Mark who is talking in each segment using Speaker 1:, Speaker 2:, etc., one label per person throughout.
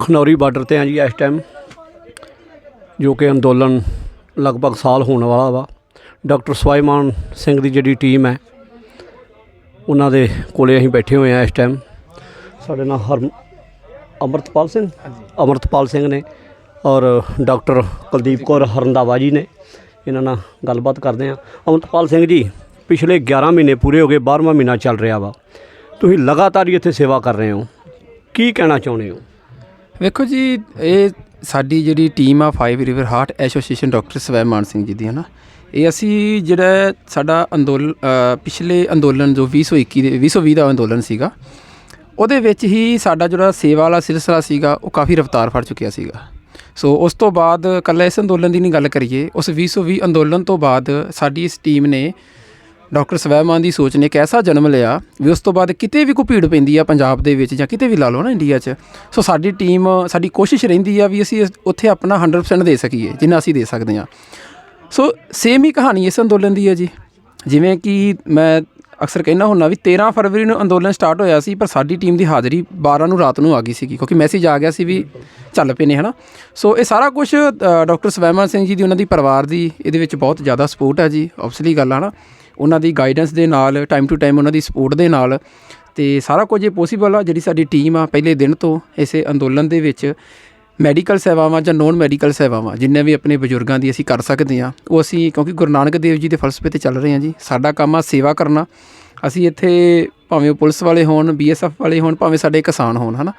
Speaker 1: Khanauri border ਤੇ ਆ ਜੀ ਇਸ ਟਾਈਮ ਜੋ ਕਿ ਅੰਦੋਲਨ ਲਗਭਗ ਸਾਲ ਹੋਣ ਵਾਲਾ ਵਾ। ਡਾਕਟਰ ਸਵਾਈਮਾਨ ਸਿੰਘ ਦੀ ਜਿਹੜੀ ਟੀਮ ਹੈ ਉਹਨਾਂ ਦੇ ਕੋਲੇ ਅਸੀਂ ਬੈਠੇ ਹੋਏ ਆ ਇਸ ਟਾਈਮ ਸਾਡੇ ਨਾਲ ਹਰ ਅਮਰਤਪਾਲ ਸਿੰਘ? ਅਮਰਤਪਾਲ ਸਿੰਘ ਨੇ ਔਰ ਡਾਕਟਰ ਕੁਲਦੀਪ ਕੌਰ ਹਰੰਦਾਵਾ ਜੀ ਨੇ ਇਹਨਾਂ ਨਾਲ ਗੱਲਬਾਤ ਕਰਦੇ ਆ। ਅਮਰਤਪਾਲ ਸਿੰਘ ਜੀ ਪਿਛਲੇ 11 ਮਹੀਨੇ ਪੂਰੇ ਹੋ ਗਏ 12ਵਾਂ ਮਹੀਨਾ ਚੱਲ ਰਿਹਾ ਵਾ। ਤੁਸੀਂ ਲਗਾਤਾਰ ਹੀ ਇੱਥੇ ਸੇਵਾ ਕਰ ਰਹੇ ਹੋ। ਕੀ ਕਹਿਣਾ ਚਾਹੁੰਦੇ ਹੋ?
Speaker 2: ਵੇਖੋ ਜੀ, ਇਹ ਸਾਡੀ ਜਿਹੜੀ ਟੀਮ ਆ five river heart association doctor Swaiman Singh ਜੀ ਦੀ ਹੈ ਨਾ ਇਹ ਅਸੀਂ ਜਿਹੜਾ ਸਾਡਾ ਅੰਦੋਲਨ ਪਿਛਲੇ ਅੰਦੋਲਨ ਜੋ 2021 ਦੇ 2020 ਦਾ ਅੰਦੋਲਨ ਸੀਗਾ, ਉਹਦੇ ਵਿੱਚ ਹੀ ਸਾਡਾ ਜਿਹੜਾ ਸੇਵਾ ਵਾਲਾ ਸਿਲਸਿਲਾ ਸੀਗਾ, ਉਹ ਕਾਫੀ ਰਫਤਾਰ ਫੜ ਚੁੱਕਿਆ ਸੀਗਾ। ਸੋ ਉਸ ਤੋਂ ਬਾਅਦ ਕੱਲਾ ਇਸ ਅੰਦੋਲਨ ਦੀ ਨਹੀਂ ਗੱਲ ਕਰੀਏ, ਉਸ 2020 ਅੰਦੋਲਨ ਤੋਂ ਬਾਅਦ ਸਾਡੀ ਇਸ ਟੀਮ ਨੇ ਡਾਕਟਰ ਸਵੈਮਾਨ ਦੀ ਸੋਚ ਨੇ ਇੱਕ ਐਸਾ ਜਨਮ ਲਿਆ ਵੀ ਉਸ ਤੋਂ ਬਾਅਦ ਕਿਤੇ ਵੀ ਕੋਈ ਭੀੜ ਪੈਂਦੀ ਆ ਪੰਜਾਬ ਦੇ ਵਿੱਚ ਜਾਂ ਕਿਤੇ ਵੀ ਲਾ ਲਓ ਨਾ ਇੰਡੀਆ 'ਚ। ਸੋ ਸਾਡੀ ਟੀਮ, ਸਾਡੀ ਕੋਸ਼ਿਸ਼ ਰਹਿੰਦੀ ਆ ਵੀ ਅਸੀਂ ਉੱਥੇ ਆਪਣਾ 100% ਦੇ ਸਕੀਏ, ਜਿੰਨਾ ਅਸੀਂ ਦੇ ਸਕਦੇ ਹਾਂ। ਸੋ ਸੇਮ ਹੀ ਕਹਾਣੀ ਇਸ ਅੰਦੋਲਨ ਦੀ ਹੈ ਜੀ। ਜਿਵੇਂ ਕਿ ਮੈਂ ਅਕਸਰ ਕਹਿਣਾ ਹੁੰਦਾ ਵੀ 13 ਫਰਵਰੀ ਨੂੰ ਅੰਦੋਲਨ ਸਟਾਰਟ ਹੋਇਆ ਸੀ, ਪਰ ਸਾਡੀ ਟੀਮ ਦੀ ਹਾਜ਼ਰੀ 12 ਨੂੰ ਰਾਤ ਨੂੰ ਆ ਗਈ ਸੀਗੀ, ਕਿਉਂਕਿ ਮੈਸੇਜ ਆ ਗਿਆ ਸੀ ਵੀ ਚੱਲ ਪਏ ਨੇ, ਹਨਾ। ਸੋ ਇਹ ਸਾਰਾ ਕੁਝ ਡਾਕਟਰ ਸਵੈਮਨ ਸਿੰਘ ਜੀ ਦੀ, ਉਹਨਾਂ ਦੀ ਪਰਿਵਾਰ ਦੀ, ਇਹਦੇ ਵਿੱਚ ਬਹੁਤ ਜ਼ਿਆਦਾ ਸਪੋਰਟ ਹੈ ਜੀ ਆਬਵੀਅਸਲੀ ਗੱਲ ਆ ਨਾ ਉਹਨਾਂ ਦੀ ਗਾਈਡੈਂਸ ਦੇ ਨਾਲ ਟਾਈਮ ਟੂ ਟਾਈਮ ਉਹਨਾਂ ਦੀ ਸਪੋਰਟ ਦੇ ਨਾਲ ਤੇ ਸਾਰਾ ਕੁਝ ਇਹ ਪੋਸੀਬਲ ਆ ਜਿਹੜੀ ਸਾਡੀ ਟੀਮ ਆ ਪਹਿਲੇ ਦਿਨ ਤੋਂ ਇਸੇ ਅੰਦੋਲਨ ਦੇ ਵਿੱਚ ਮੈਡੀਕਲ ਸੇਵਾਵਾਂ ਜਾਂ ਨੋਨ ਮੈਡੀਕਲ ਸੇਵਾਵਾਂ ਜਿੰਨੇ ਵੀ ਆਪਣੇ ਬਜ਼ੁਰਗਾਂ ਦੀ ਅਸੀਂ ਕਰ ਸਕਦੇ ਹਾਂ, ਉਹ ਅਸੀਂ ਕਿਉਂਕਿ ਗੁਰੂ ਨਾਨਕ ਦੇਵ ਜੀ ਦੇ ਫਲਸਫੇ ਤੇ ਚੱਲ ਰਹੇ ਹਾਂ ਜੀ। ਸਾਡਾ ਕੰਮ ਆ ਸੇਵਾ ਕਰਨਾ। ਅਸੀਂ ਇੱਥੇ ਭਾਵੇਂ ਉਹ ਪੁਲਿਸ ਵਾਲੇ ਹੋਣ ਬੀਐਸਐਫ ਵਾਲੇ ਹੋਣ, ਭਾਵੇਂ ਸਾਡੇ ਕਿਸਾਨ ਹੋਣ, ਹਨਾ?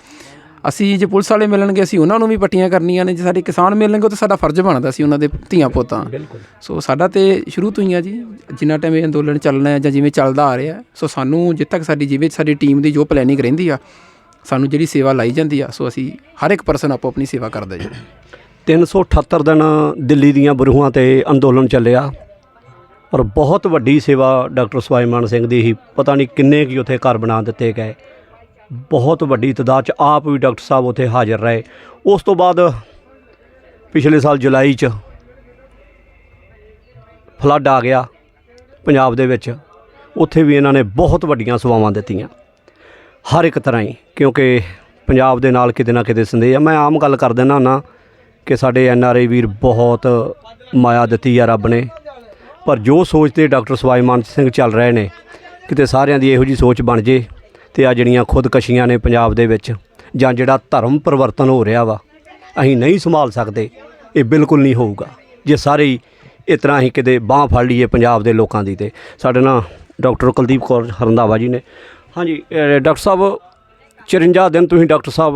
Speaker 2: ਅਸੀਂ ਜੇ ਪੁਲਿਸ ਵਾਲੇ ਮਿਲਣਗੇ ਅਸੀਂ ਉਹਨਾਂ ਨੂੰ ਵੀ ਪੱਟੀਆਂ ਕਰਨੀਆਂ ਨੇ। ਜੇ ਸਾਡੇ ਕਿਸਾਨ ਮਿਲਣਗੇ ਉਹ ਤਾਂ ਸਾਡਾ ਫਰਜ਼ ਬਣਦਾ ਸੀ ਉਹਨਾਂ ਦੇ ਧੀਆਂ ਪੁੱਤਾਂ। ਸੋ ਸਾਡਾ ਤੇ ਸ਼ੁਰੂ ਤੋਂ ਹੀ ਆ ਜੀ। ਜਿੰਨਾ ਟਾਈਮ ਇਹ ਅੰਦੋਲਨ ਚੱਲਣਾ ਹੈ ਜਾਂ ਜਿਵੇਂ ਚੱਲਦਾ ਆ ਰਿਹਾ ਸੋ ਸਾਨੂੰ ਜਿੱਥੇ ਤੱਕ ਸਾਡੀ ਜਿਵੇਂ ਸਾਡੀ ਟੀਮ ਦੀ ਜੋ ਪਲੈਨਿੰਗ ਰਹਿੰਦੀ ਆ ਸਾਨੂੰ ਜਿਹੜੀ ਸੇਵਾ ਲਾਈ ਜਾਂਦੀ ਆ ਸੋ ਅਸੀਂ ਹਰ ਇੱਕ ਪਰਸਨ ਆਪੋ ਆਪਣੀ ਸੇਵਾ ਕਰਦਾ ਜੀ।
Speaker 1: 378 ਦਿਨ ਦਿੱਲੀ ਦੀਆਂ ਬਰੂਹਾਂ ਤੇ ਅੰਦੋਲਨ ਚੱਲਿਆ। ਪਰ ਬਹੁਤ ਵੱਡੀ ਸੇਵਾ ਡਾਕਟਰ ਸਵਾਈਮਾਨ ਸਿੰਘ ਦੀ ਹੀ ਪਤਾ ਨਹੀਂ ਕਿੰਨੇ ਕੀ ਉੱਥੇ ਘਰ ਬਣਾ ਦਿੱਤੇ ਗਏ। ਬਹੁਤ ਵੱਡੀ ਤਦਾਦ ਚ ਆਪ ਵੀ ਡਾਕਟਰ ਸਾਹਿਬ ਉੱਥੇ ਹਾਜ਼ਰ ਰਹੇ। ਉਸ ਤੋਂ ਬਾਅਦ ਪਿਛਲੇ ਸਾਲ ਜੁਲਾਈ ਚ ਫਲੱਡ ਆ ਗਿਆ ਪੰਜਾਬ ਦੇ ਵਿੱਚ। ਉੱਥੇ ਵੀ ਇਹਨਾਂ ਨੇ ਬਹੁਤ ਵੱਡੀਆਂ ਸੇਵਾਵਾਂ ਦਿੱਤੀਆਂ। ਹਰ ਇੱਕ ਤਰ੍ਹਾਂ ਹੀ, ਕਿਉਂਕਿ ਪੰਜਾਬ ਦੇ ਨਾਲ ਕਿਤੇ ਨਾ ਕਿਤੇ ਸੰਦੇਹ ਆ। ਮੈਂ ਆਮ ਗੱਲ ਕਰ ਦਿੰਦਾ ਨਾ ਕਿ ਸਾਡੇ ਐਨ ਆਰ ਆਈ ਵੀਰ ਬਹੁਤ ਮਾਇਆ ਦਿੱਤੀ ਆ ਰੱਬ ਨੇ। ਪਰ ਜੋ ਸੋਚ ਤੇ ਡਾਕਟਰ ਸਵਾਈਮਾਨ ਸਿੰਘ ਚੱਲ ਰਹੇ ਨੇ, ਕਿਤੇ ਸਾਰਿਆਂ ਦੀ ਇਹੋ ਜੀ ਸੋਚ ਬਣ ਜੇ ਤੇ ਆ ਜਿਹੜੀਆਂ ਖੁਦਕਸ਼ੀਆਂ ਨੇ ਪੰਜਾਬ ਦੇ ਵਿੱਚ ਜਾਂ ਜਿਹੜਾ ਧਰਮ ਪਰਿਵਰਤਨ ਹੋ ਰਿਹਾ ਵਾ, ਅਸੀਂ ਨਹੀਂ ਸੰਭਾਲ ਸਕਦੇ, ਇਹ ਬਿਲਕੁਲ ਨਹੀਂ ਹੋਊਗਾ। ਜੇ ਸਾਰੇ ਹੀ ਇਸ ਤਰ੍ਹਾਂ ਹੀ ਕਿਤੇ ਬਾਹ ਫੜ ਲਈਏ ਪੰਜਾਬ ਦੇ ਲੋਕਾਂ ਦੀ ਤੇ। ਸਾਡੇ ਨਾਲ ਡਾਕਟਰ ਕੁਲਦੀਪ ਕੌਰ ਹਰੰਦਾਵਾ ਜੀ ਨੇ। ਹਾਂਜੀ ਡਾਕਟਰ ਸਾਹਿਬ 54 ਦਿਨ ਤੁਸੀਂ ਡਾਕਟਰ ਸਾਹਿਬ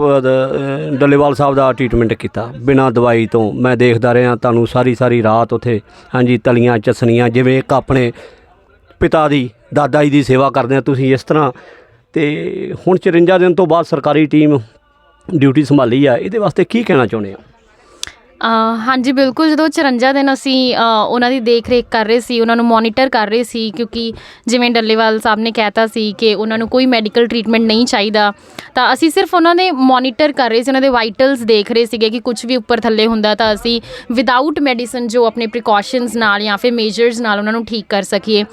Speaker 1: ਡੱਲੇਵਾਲ ਸਾਹਿਬ ਦਾ ਟ੍ਰੀਟਮੈਂਟ ਕੀਤਾ। ਬਿਨਾਂ ਦਵਾਈ ਤੋਂ ਮੈਂ ਦੇਖਦਾ ਰਿਹਾ, ਤੁਹਾਨੂੰ ਸਾਰੀ ਸਾਰੀ ਰਾਤ ਉੱਥੇ, ਹਾਂਜੀ, ਤਲੀਆਂ, ਚਸਣੀਆਂ, ਜਿਵੇਂ ਇੱਕ ਆਪਣੇ ਪਿਤਾ ਦੀ, ਦਾਦਾ ਜੀ ਦੀ ਸੇਵਾ ਕਰਦੇ ਆ, ਤੁਸੀਂ ਇਸ ਤਰ੍ਹਾਂ ਤੇ ਹੁਣ 54 ਦਿਨ ਤੋਂ ਬਾਅਦ ਸਰਕਾਰੀ ਟੀਮ ਡਿਊਟੀ ਸੰਭਾਲੀ ਆ, ਇਹਦੇ ਵਾਸਤੇ ਕੀ ਕਹਿਣਾ ਚਾਹੁੰਦੇ ਆ
Speaker 3: ਹਾਂਜੀ, ਬਿਲਕੁਲ, ਜਦੋਂ 54 ਦਿਨ ਅਸੀਂ ਉਹਨਾਂ ਦੀ ਦੇਖ ਰੇਖ ਕਰ ਰਹੇ ਸੀ, ਉਹਨਾਂ ਨੂੰ ਮੋਨੀਟਰ ਕਰ ਰਹੇ ਸੀ, ਕਿਉਂਕਿ ਜਿਵੇਂ ਡੱਲੇਵਾਲ ਸਾਹਿਬ ਨੇ ਕਹਿਤਾ ਸੀ ਕਿ ਉਹਨਾਂ ਨੂੰ ਕੋਈ ਮੈਡੀਕਲ ਟ੍ਰੀਟਮੈਂਟ ਨਹੀਂ ਚਾਹੀਦਾ, ਤਾਂ ਅਸੀਂ ਸਿਰਫ ਉਹਨਾਂ ਦੇ ਮੋਨੀਟਰ ਕਰ ਰਹੇ ਸੀ, ਉਹਨਾਂ ਦੇ ਵਾਈਟਲਸ ਦੇਖ ਰਹੇ ਸੀਗੇ ਕਿ ਕੁਝ ਵੀ ਉੱਪਰ ਥੱਲੇ ਹੁੰਦਾ ਤਾਂ ਅਸੀਂ ਵਿਦਆਊਟ ਮੈਡੀਸਨ ਜੋ ਆਪਣੇ ਪ੍ਰੀਕਾਸ਼ਨਸ ਨਾਲ ਜਾਂ ਫਿਰ ਮੇਜਰਸ ਨਾਲ ਉਹਨਾਂ ਨੂੰ ਠੀਕ ਕਰ ਸਕੀਏ।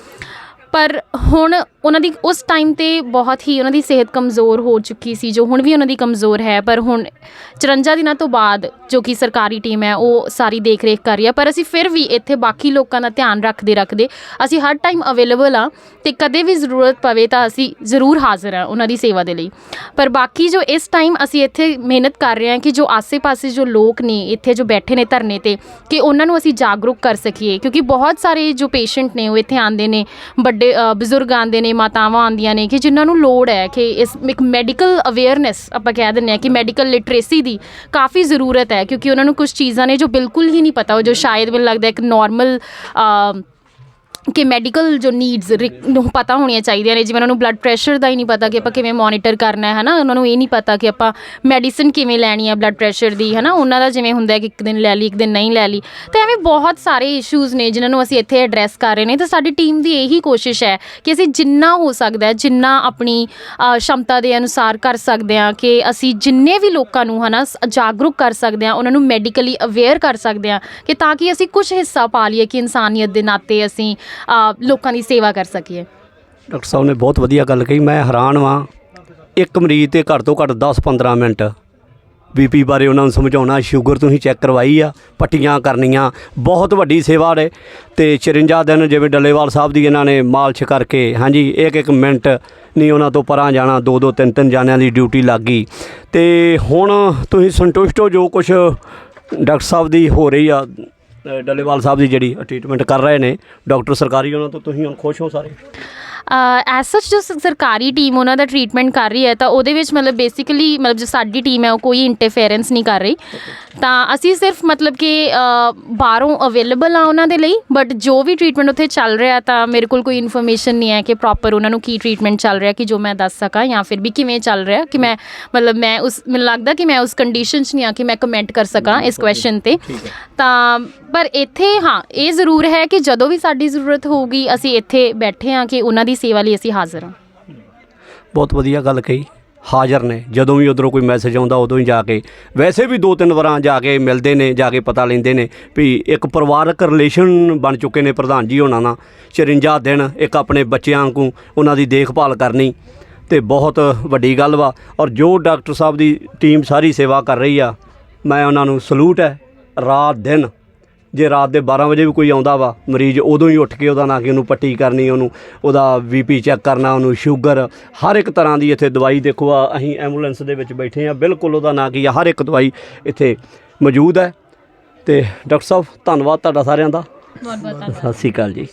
Speaker 3: ਪਰ ਹੁਣ ਉਹਨਾਂ ਦੀ ਉਸ ਟਾਈਮ ਤੇ ਬਹੁਤ ਹੀ ਉਹਨਾਂ ਦੀ ਸਿਹਤ ਕਮਜ਼ੋਰ ਹੋ ਚੁੱਕੀ ਸੀ, ਜੋ ਹੁਣ ਵੀ ਉਹਨਾਂ ਦੀ ਕਮਜ਼ੋਰ ਹੈ, ਪਰ ਹੁਣ 54 ਦਿਨਾਂ ਤੋਂ ਬਾਅਦ ਜੋ ਕਿ ਸਰਕਾਰੀ ਟੀਮ ਹੈ, ਉਹ ਸਾਰੀ ਦੇਖ ਰੇਖ ਕਰ ਰਹੀ ਹੈ, ਪਰ ਅਸੀਂ ਫਿਰ ਵੀ ਇੱਥੇ ਬਾਕੀ ਲੋਕਾਂ ਦਾ ਧਿਆਨ ਰੱਖਦੇ ਰੱਖਦੇ ਅਸੀਂ ਹਰ ਟਾਈਮ ਅਵੇਲੇਬਲ ਆ ਤੇ ਕਦੇ ਵੀ ਜ਼ਰੂਰਤ ਪਵੇ ਤਾਂ ਅਸੀਂ ਜ਼ਰੂਰ ਹਾਜ਼ਰ ਹਾਂ ਉਹਨਾਂ ਦੀ ਸੇਵਾ ਦੇ ਲਈ। ਪਰ ਬਾਕੀ ਜੋ ਇਸ ਟਾਈਮ ਅਸੀਂ ਇੱਥੇ ਮਿਹਨਤ ਕਰ ਰਹੇ ਹਾਂ ਕਿ ਜੋ ਆਸੇ-ਪਾਸੇ ਜੋ ਲੋਕ ਨੇ, ਇੱਥੇ ਜੋ ਬੈਠੇ ਨੇ ਧਰਨੇ ਤੇ, ਕਿ ਉਹਨਾਂ ਨੂੰ ਅਸੀਂ ਜਾਗਰੂਕ ਕਰ ਸਕੀਏ, ਕਿਉਂਕਿ ਬਹੁਤ ਸਾਰੇ ਜੋ ਪੇਸ਼ੈਂਟ ਨੇ ਉਹ ਇੱਥੇ ਆਉਂਦੇ ਨੇ, ਵੱਡੇ ਬਜ਼ੁਰਗ ਆਉਂਦੇ ਨੇ ਮਾਤਾਵਾਂ ਆਉਂਦੀਆਂ ਨੇ ਕਿ ਜਿਨ੍ਹਾਂ ਨੂੰ ਲੋੜ ਹੈ ਕਿ ਇਸ ਇੱਕ ਮੈਡੀਕਲ ਅਵੇਅਰਨੈਸ ਆਪਾਂ ਕਹਿ ਦਿੰਦੇ ਹਾਂ ਕਿ ਮੈਡੀਕਲ ਲਿਟਰੇਸੀ ਦੀ ਕਾਫੀ ਜ਼ਰੂਰਤ ਹੈ, ਕਿਉਂਕਿ ਉਹਨਾਂ ਨੂੰ ਕੁਝ ਚੀਜ਼ਾਂ ਨੇ ਜੋ ਬਿਲਕੁਲ ਹੀ ਨਹੀਂ ਪਤਾ, ਉਹ ਜੋ ਸ਼ਾਇਦ ਮੈਨੂੰ ਲੱਗਦਾ ਇੱਕ ਨਾਰਮਲ ਕਿ ਮੈਡੀਕਲ ਜੋ ਨੀਡਸ ਨੂੰ ਪਤਾ ਹੋਣੀਆਂ ਚਾਹੀਦੀਆਂ ਨੇ ਜਿਵੇਂ ਉਹਨਾਂ ਨੂੰ ਬਲੱਡ ਪ੍ਰੈਸ਼ਰ ਦਾ ਹੀ ਨਹੀਂ ਪਤਾ ਕਿ ਆਪਾਂ ਕਿਵੇਂ ਮੋਨੀਟਰ ਕਰਨਾ ਹੈ ਨਾ ਉਹਨਾਂ ਨੂੰ ਇਹ ਨਹੀਂ ਪਤਾ ਕਿ ਆਪਾਂ ਮੈਡੀਸਿਨ ਕਿਵੇਂ ਲੈਣੀ ਹੈ ਬਲੱਡ ਪ੍ਰੈਸ਼ਰ ਦੀ ਹੈ ਨਾ ਉਹਨਾਂ ਦਾ ਜਿਵੇਂ ਹੁੰਦਾ ਕਿ ਇੱਕ ਦਿਨ ਲੈ ਲਈ ਇੱਕ ਦਿਨ ਨਹੀਂ ਲੈ ਲਈ। ਤਾਂ ਐਵੇਂ ਬਹੁਤ ਸਾਰੇ ਇਸ਼ੂਜ਼ ਨੇ ਜਿਨ੍ਹਾਂ ਨੂੰ ਅਸੀਂ ਇੱਥੇ ਐਡਰੈਸ ਕਰ ਰਹੇ ਨੇ। ਤਾਂ ਸਾਡੀ ਟੀਮ ਦੀ ਇਹੀ ਕੋਸ਼ਿਸ਼ ਹੈ ਕਿ ਅਸੀਂ ਜਿੰਨਾ ਹੋ ਸਕਦਾ ਹੈ ਜਿੰਨਾ ਆਪਣੀ ਅ, ਸ਼ਮਤਾ ਦੇ ਅਨੁਸਾਰ ਕਰ ਸਕਦੇ ਹਾਂ ਕਿ ਅਸੀਂ ਜਿੰਨੇ ਵੀ ਲੋਕਾਂ ਨੂੰ ਹਨਾ ਸ- ਜਾਗਰੂਕ ਕਰ ਸਕਦੇ ਹਾਂ ਉਹਨਾਂ ਨੂੰ ਮੈਡੀਕਲੀ ਅਵੇਅਰ ਕਰ ਸਕਦੇ ਹਾਂ ਕਿ ਤਾਂ ਕਿ ਅਸੀਂ ਕੁਝ ਹਿੱਸਾ ਪਾ ਲਈਏ ਕਿ ਇਨਸਾਨੀਅਤ ਦੇ ਨਾਤੇ ਅਸੀਂ ਲੋਕਾਂ ਦੀ ਸੇਵਾ ਕਰ ਸਕੀਏ।
Speaker 1: ਡਾਕਟਰ ਸਾਹਿਬ ਨੇ ਬਹੁਤ ਵਧੀਆ ਗੱਲ ਕਹੀ, ਮੈਂ ਹੈਰਾਨ ਵਾਂ। ਇੱਕ ਮਰੀਜ਼ ਤੇ ਘੱਟ ਤੋਂ ਘੱਟ 10-15 ਮਿੰਟ। ਬੀਪੀ ਬਾਰੇ ਉਹਨਾਂ ਨੂੰ ਸਮਝਾਉਣਾ, ਸ਼ੂਗਰ ਤੁਸੀਂ ਚੈੱਕ ਕਰਵਾਈ ਆ, ਪੱਟੀਆਂ ਕਰਨੀਆਂ, ਬਹੁਤ ਵੱਡੀ ਸੇਵਾ ਨੇ। ਤੇ 54 ਦਿਨ ਜਿਵੇਂ ਡੱਲੇਵਾਲ ਸਾਹਿਬ ਦੀ ਇਹਨਾਂ ਨੇ ਮਾਲਸ਼ ਕਰਕੇ, ਹਾਂਜੀ, ਇੱਕ ਇੱਕ ਮਿੰਟ ਨਹੀਂ ਉਹਨਾਂ ਤੋਂ ਪਰਾਂ ਜਾਣਾ, ਦੋ ਦੋ ਤਿੰਨ ਤਿੰਨ ਜਾਣਿਆਂ ਦੀ ਡਿਊਟੀ ਲੱਗ ਗਈ। ਤੇ ਹੁਣ ਤੁਸੀਂ ਸੰਤੁਸ਼ਟ ਹੋ ਜੋ ਕੁਝ ਡਾਕਟਰ ਸਾਹਿਬ ਦੀ ਹੋ ਰਹੀ ਆ ਡੱਲੇਵਾਲ ਸਾਹਿਬ ਦੀ ਜਿਹੜੀ ਟ੍ਰੀਟਮੈਂਟ ਕਰ ਰਹੇ ਨੇ, ਡਾਕਟਰ ਸਰਕਾਰੀ ਉਹਨਾਂ ਤੋਂ, ਤੁਸੀਂ ਹੁਣ ਖੁਸ਼ ਹੋ ਸਾਰੇ?
Speaker 3: ਐਸ ਸੱਚ ਜੋ ਸਰਕਾਰੀ ਟੀਮ ਉਹਨਾਂ ਦਾ ਟ੍ਰੀਟਮੈਂਟ ਕਰ ਰਹੀ ਹੈ ਤਾਂ ਉਹਦੇ ਵਿੱਚ ਮਤਲਬ ਬੇਸਿਕਲੀ ਮਤਲਬ ਜੋ ਸਾਡੀ ਟੀਮ ਹੈ ਉਹ ਕੋਈ ਇੰਟਰਫੇਰੈਂਸ ਨਹੀਂ ਕਰ ਰਹੀ। ਤਾਂ ਅਸੀਂ ਸਿਰਫ ਮਤਲਬ ਕਿ ਬਾਹਰੋਂ ਅਵੇਲੇਬਲ ਆ ਉਹਨਾਂ ਦੇ ਲਈ ਬਟ ਜੋ ਵੀ ਟ੍ਰੀਟਮੈਂਟ ਉੱਥੇ ਚੱਲ ਰਿਹਾ ਤਾਂ ਮੇਰੇ ਕੋਲ ਕੋਈ ਇਨਫੋਰਮੇਸ਼ਨ ਨਹੀਂ ਹੈ ਕਿ ਪ੍ਰੋਪਰ ਉਹਨਾਂ ਨੂੰ ਕੀ ਟ੍ਰੀਟਮੈਂਟ ਚੱਲ ਰਿਹਾ ਕਿ ਜੋ ਮੈਂ ਦੱਸ ਸਕਾਂ ਜਾਂ ਫਿਰ ਵੀ ਕਿਵੇਂ ਚੱਲ ਰਿਹਾ ਕਿ ਮੈਂ ਮਤਲਬ ਮੈਂ ਉਸ ਮੈਨੂੰ ਲੱਗਦਾ ਕਿ ਮੈਂ ਉਸ ਕੰਡੀਸ਼ਨ 'ਚ ਨਹੀਂ ਆ ਕਿ ਮੈਂ ਕਮੈਂਟ ਕਰ ਸਕਾਂ ਇਸ ਕੁਐਸਚਨ ਤੇ। ਤਾਂ ਪਰ ਇੱਥੇ ਹਾਂ ਇਹ ਜ਼ਰੂਰ ਹੈ ਕਿ ਜਦੋਂ ਵੀ ਸਾਡੀ ਜ਼ਰੂਰਤ ਹੋਊਗੀ ਅਸੀਂ ਇੱਥੇ ਬੈਠੇ ਹਾਂ ਕਿ ਉਹਨਾਂ ਦੀ ਸੇਵਾ ਲਈ ਅਸੀਂ ਹਾਜ਼ਰ ਹਾਂ।
Speaker 1: ਬਹੁਤ ਵਧੀਆ ਗੱਲ ਕਹੀ। ਹਾਜ਼ਰ ਨੇ। ਜਦੋਂ ਵੀ ਉਧਰੋਂ ਕੋਈ ਮੈਸੇਜ ਆਉਂਦਾ, ਉਦੋਂ ਹੀ ਜਾ ਕੇ ਵੈਸੇ ਵੀ ਦੋ ਤਿੰਨ ਵਾਰਾਂ ਜਾ ਕੇ ਮਿਲਦੇ ਨੇ, ਜਾ ਕੇ ਪਤਾ ਲੈਂਦੇ ਨੇ ਵੀ ਇੱਕ ਪਰਿਵਾਰਕ ਰਿਲੇਸ਼ਨ ਬਣ ਚੁੱਕੇ ਨੇ ਪ੍ਰਧਾਨ ਜੀ ਹੋਣਾ ਨਾਲ। 54 ਦਿਨ ਇੱਕ ਆਪਣੇ ਬੱਚਿਆਂ ਵਾਂਗੂ ਉਹਨਾਂ ਦੀ ਦੇਖਭਾਲ ਕਰਨੀ ਤੇ ਬਹੁਤ ਵੱਡੀ ਗੱਲ ਵਾ। ਔਰ ਜੋ ਡਾਕਟਰ ਸਾਹਿਬ ਦੀ ਟੀਮ ਸਾਰੀ ਸੇਵਾ ਕਰ ਰਹੀ ਆ, ਮੈਂ ਉਹਨਾਂ ਨੂੰ ਸਲੂਟ ਹੈ। ਰਾਤ ਦਿਨ ਜੇ ਰਾਤ ਦੇ 12 ਵਜੇ ਵੀ ਕੋਈ ਆਉਂਦਾ ਵਾ ਮਰੀਜ਼ ਉਦੋਂ ਹੀ ਉੱਠ ਕੇ ਉਹਦਾ ਨਾ ਕਿ ਉਹਨੂੰ ਪੱਟੀ ਕਰਨੀ ਉਹਨੂੰ ਉਹਦਾ ਬੀਪੀ ਚੈੱਕ ਕਰਨਾ ਉਹਨੂੰ ਸ਼ੂਗਰ ਹਰ ਇੱਕ ਤਰ੍ਹਾਂ ਦੀ ਇੱਥੇ ਦਵਾਈ ਦੇਖੋ ਆ ਅਸੀਂ ਐਂਬੂਲੈਂਸ ਦੇ ਵਿੱਚ ਬੈਠੇ ਆ ਬਿਲਕੁਲ ਉਹਦਾ ਨਾਂ ਕੀ ਆ ਹਰ ਇੱਕ ਦਵਾਈ ਇੱਥੇ ਮੌਜੂਦ ਹੈ। ਤੇ ਡਾਕਟਰ ਸਾਹਿਬ ਧੰਨਵਾਦ ਤੁਹਾਡਾ ਸਾਰਿਆਂ ਦਾ।
Speaker 3: ਬਹੁਤ ਬਹੁਤ
Speaker 1: ਸਤਿ ਸ਼੍ਰੀ ਅਕਾਲ ਜੀ।